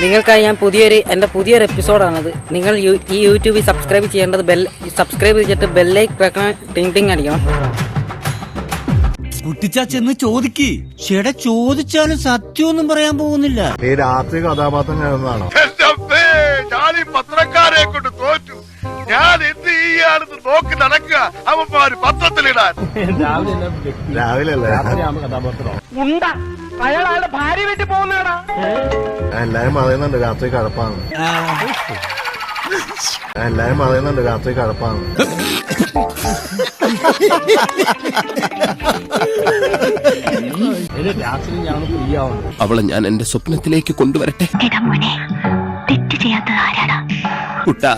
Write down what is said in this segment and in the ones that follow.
നിങ്ങൾക്കായി ഞാൻ പുതിയൊരു എന്റെ പുതിയൊരു എപ്പിസോഡാണത്. നിങ്ങൾ യു- ഈ യൂട്യൂബിൽ സബ്സ്ക്രൈബ് ചെയ്യേണ്ടത് ബെൽ സബ്സ്ക്രൈബ് ചെയ്തിട്ട് ബെല്ലൈക്ക് വെക്കണം ടിങ് ടിങ് അടിക്കണം. കുട്ടിച്ചാ ചെന്ന് ചോദിക്ക്. ചേട്ടാ ചോദിച്ചാലും സത്യമൊന്നും പറയാൻ പോകുന്നില്ല. ഈ രാത്രി കഥാപാത്രം ഈ പത്രക്കാരെ കൊണ്ട് തോറ്റു. ഞാൻ എന്ത് ചെയ്യാണെന്ന് നോക്കി നടക്കുക. അവന്മാര് പത്രത്തിലിടാൻ. രാവിലെ അല്ലേ? എല്ലാരും പറയുന്നുണ്ട് രാത്രി കടപ്പാണ്. എല്ലാരും പറയുന്നുണ്ട് രാത്രി കടപ്പാണ്. അവളെ ഞാൻ എന്റെ സ്വപ്നത്തിലേക്ക് കൊണ്ടുവരട്ടെ. എടാ ഓ തെറ്റ് ചെയ്യാത്തത് ആരാടാ? കുട്ടാ.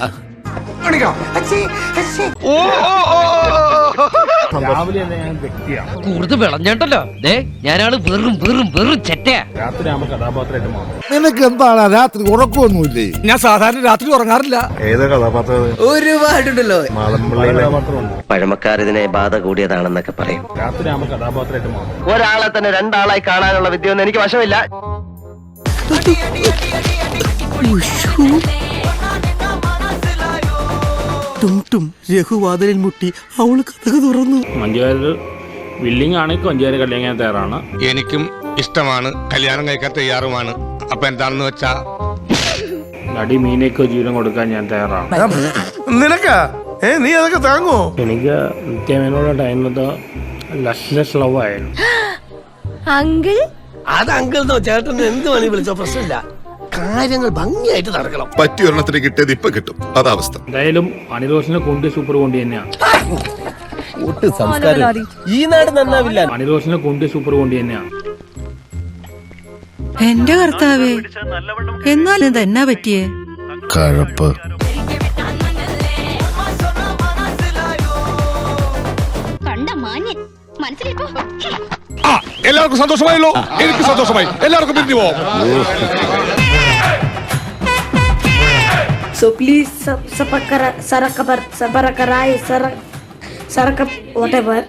കൂടുതൽ വിളഞ്ഞോണ്ടല്ലോ. ദേ ഞാനാൾ വെറും വെറും വെറും ചെറ്റയാ. നിനക്ക് എന്താണ് രാത്രി ഉറക്കമൊന്നുമില്ലേ? ഞാൻ സാധാരണ രാത്രി ഉറങ്ങാറില്ല. ഏത് കഥാപാത്രം അത്? ഒരുപാടുണ്ടല്ലോ. മാളമ്പള്ളിയിലെ പഴമക്കാർ ഇതിനെ ബാധ കൂടിയതാണെന്നൊക്കെ പറയും. ഒരാളെ തന്നെ രണ്ടാളായി കാണാനുള്ള വിദ്യ ഒന്നും എനിക്ക് വശമില്ല. ടും രഘുവാതിലിൽ മുട്ടി അവൾ കഥക തുറന്നു. മഞ്ജുവാര്യർ വില്ലിംഗ് ആണെങ്കിൽ കൊഞ്ചേരി കല്യാണം തയ്യാറാണ്. എനിക്കും ഇഷ്ടമാണ്. കല്യാണം കഴിക്കാൻ തയ്യാറുമാണ്. അപ്പൊ എന്താണെന്ന് വെച്ചാ? നടി മീനയ്ക്കോ ജീവൻ കൊടുക്കാൻ ഞാൻ തയ്യാറാണ്. നിനക്കാ? ഏ നീ അതൊക്കെ താങ്ങോ എനിക്ക് നിത്യമേനോട് ടൈമത്ത് ലഷ്ലസ് ലവ് ആയിരുന്നു. അങ്കിൾ? അത് അങ്കിൾ ചേട്ടൻ എന്ത് വേണി വിളിച്ചോ പ്രശ്നമില്ല. കാര്യങ്ങൾ ഭംഗിയായിട്ട് നടക്കണം. പറ്റിയ ഒരെണ്ണത്തിന് കിട്ടിയത് ഇപ്പൊ കിട്ടും. അതാവസ്ഥ എന്തായാലും അണിറോഷനെ കൊണ്ട് സൂപ്പർ കൊണ്ട് തന്നെയാണ് ഈ നാട് നന്നാവില്ല. അണിറോഷനെ കൊണ്ട് സൂപ്പർ കൊണ്ട് തന്നെയാണ് എന്റെ കർത്താവേ എന്നാലും ഇതെന്നാ പറ്റിയേ? കഴപ്പ്. കണ്ട മാന്യൻ. മനസ്സിലിപ്പോ? എല്ലാവർക്കും സന്തോഷമായല്ലോ. എനിക്ക് സന്തോഷമായി. എല്ലാവർക്കും പിരിഞ്ഞു പോവാം. सो प्लीज़ सब सफ़र करा सारा खबर सफ़र कराए सर सरक कप वट एवर